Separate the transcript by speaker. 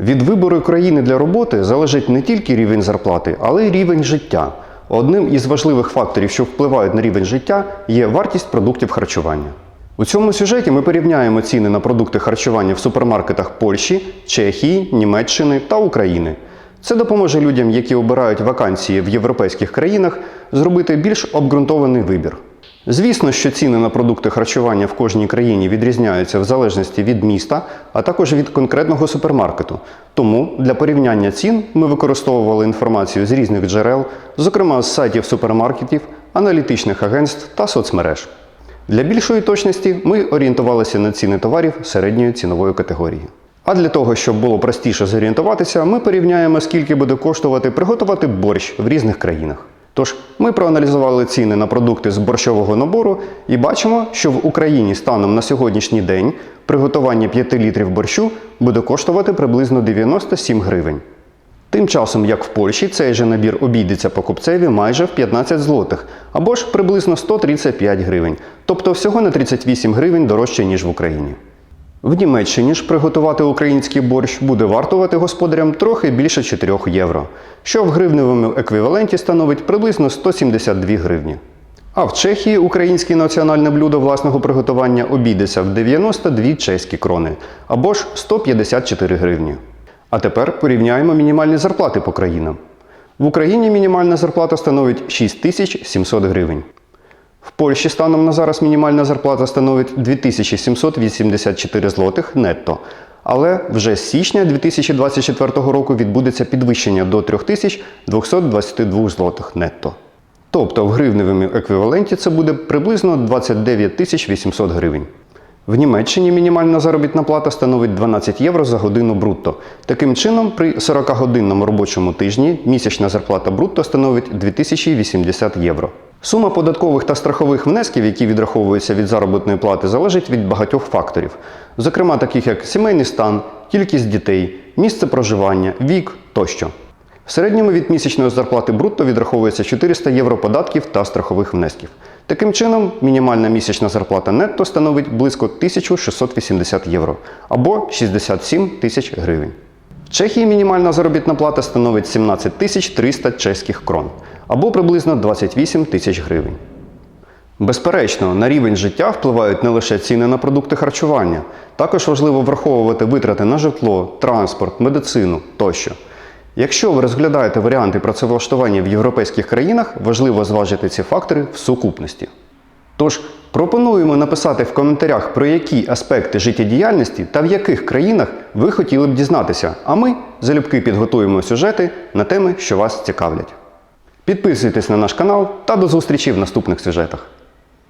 Speaker 1: Від вибору країни для роботи залежить не тільки рівень зарплати, але й рівень життя. Одним із важливих факторів, що впливають на рівень життя, є вартість продуктів харчування. У цьому сюжеті ми порівняємо ціни на продукти харчування в супермаркетах Польщі, Чехії, Німеччини та України. Це допоможе людям, які обирають вакансії в європейських країнах, зробити більш обґрунтований вибір. Звісно, що ціни на продукти харчування в кожній країні відрізняються в залежності від міста, а також від конкретного супермаркету. Тому для порівняння цін ми використовували інформацію з різних джерел, зокрема з сайтів супермаркетів, аналітичних агентств та соцмереж. Для більшої точності ми орієнтувалися на ціни товарів середньої цінової категорії. А для того, щоб було простіше зорієнтуватися, ми порівняємо, скільки буде коштувати приготувати борщ в різних країнах. Тож ми проаналізували ціни на продукти з борщового набору і бачимо, що в Україні станом на сьогоднішній день приготування 5 літрів борщу буде коштувати приблизно 97 гривень. Тим часом, як в Польщі, цей же набір обійдеться покупцеві майже в 15 злотих, або ж приблизно 135 гривень, тобто всього на 38 гривень дорожче, ніж в Україні. В Німеччині ж приготувати український борщ буде вартувати господарям трохи більше 4 євро, що в гривневому еквіваленті становить приблизно 172 гривні. А в Чехії українське національне блюдо власного приготування обійдеться в 92 чеські крони або ж 154 гривні. А тепер порівняємо мінімальні зарплати по країнам. В Україні мінімальна зарплата становить 6700 гривень. В Польщі станом на зараз мінімальна зарплата становить 2784 злотих нетто. Але вже з січня 2024 року відбудеться підвищення до 3222 злотих нетто. Тобто в гривневому еквіваленті це буде приблизно 29 800 гривень. В Німеччині мінімальна заробітна плата становить 12 євро за годину брутто. Таким чином, при 40-годинному робочому тижні місячна зарплата брутто становить 2080 євро. Сума податкових та страхових внесків, які відраховуються від заробітної плати, залежить від багатьох факторів, зокрема таких як сімейний стан, кількість дітей, місце проживання, вік тощо. В середньому від місячної зарплати брутто відраховується 400 євро податків та страхових внесків. Таким чином, мінімальна місячна зарплата нетто становить близько 1680 євро або 67 тисяч гривень. В Чехії мінімальна заробітна плата становить 17 тисяч 300 чеських крон або приблизно 28 тисяч гривень. Безперечно, на рівень життя впливають не лише ціни на продукти харчування, також важливо враховувати витрати на житло, транспорт, медицину тощо. Якщо ви розглядаєте варіанти працевлаштування в європейських країнах, важливо зважити ці фактори в сукупності. Тож пропонуємо написати в коментарях, про які аспекти життєдіяльності та в яких країнах ви хотіли б дізнатися, а ми залюбки підготуємо сюжети на теми, що вас цікавлять. Підписуйтесь на наш канал та до зустрічі в наступних сюжетах.